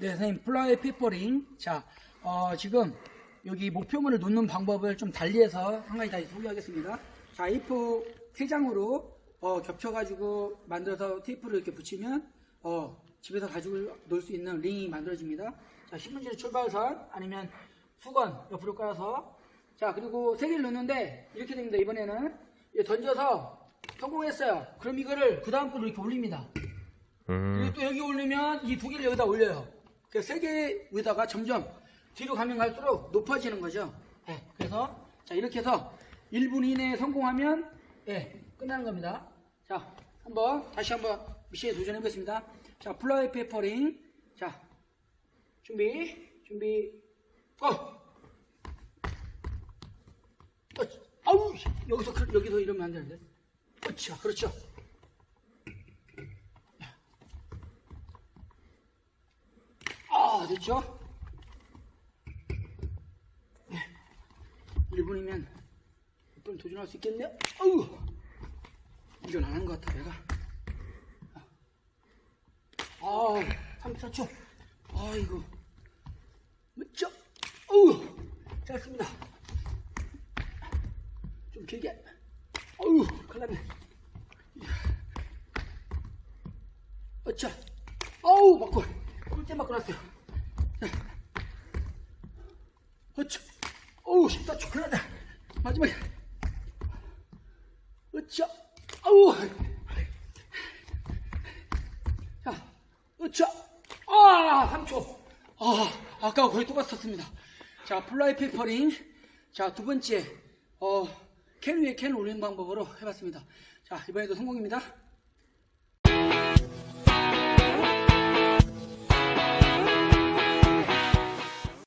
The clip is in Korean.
네, 선생님, 플라이 페퍼링. 자, 어, 지금 여기 목표물을 놓는 방법을 좀 달리해서 한 가지 다시 소개하겠습니다. 자, A4 세 장으로 어, 겹쳐가지고 만들어서 테이프를 이렇게 붙이면 어, 집에서 가지고 놀 수 있는 링이 만들어집니다. 자, 신문지 출발선 아니면 수건 옆으로 깔아서 자, 그리고 세 개를 넣는데 이렇게 됩니다. 이번에는 던져서 성공했어요. 그럼 이거를 그 다음 거로 이렇게 올립니다. 그리고 또 여기 올리면 이 두 개를 여기다 올려요. 그래서 세개 위에다가 점점 뒤로 가면 갈수록 높아지는 거죠. 예, 그래서 자 이렇게 해서 1분 이내에 성공하면 예, 끝나는 겁니다. 자, 한번 다시 한번 미션에 도전해 보겠습니다. 자, 플라이 페퍼링. 자, 준비, 준비, 고! 어, 아우, 여기서 그- 여기서 이러면 안 되는데. 그렇죠, 그렇죠. 아, 됐죠? 네. 1분이면 1분 도전할 수 있겠네요. 아유, 이건 안 한 것 같아, 내가. 아, 34초. 아이고. 멋져. 어우, 짧습니다. 좀 길게. 어우, 큰일 났네. 어차. 어우, 맞고. 꿀잼 맞고 났어요. 어차. 어우, 14초 큰일 났다. 마지막에. 어차. 어우. 자, 으쌰! 아, 3초. 아, 아까 거의 똑같았습니다. 자, 플라이 페퍼링. 자, 두 번째, 어, 캔 위에 캔 올리는 방법으로 해봤습니다. 자, 이번에도 성공입니다.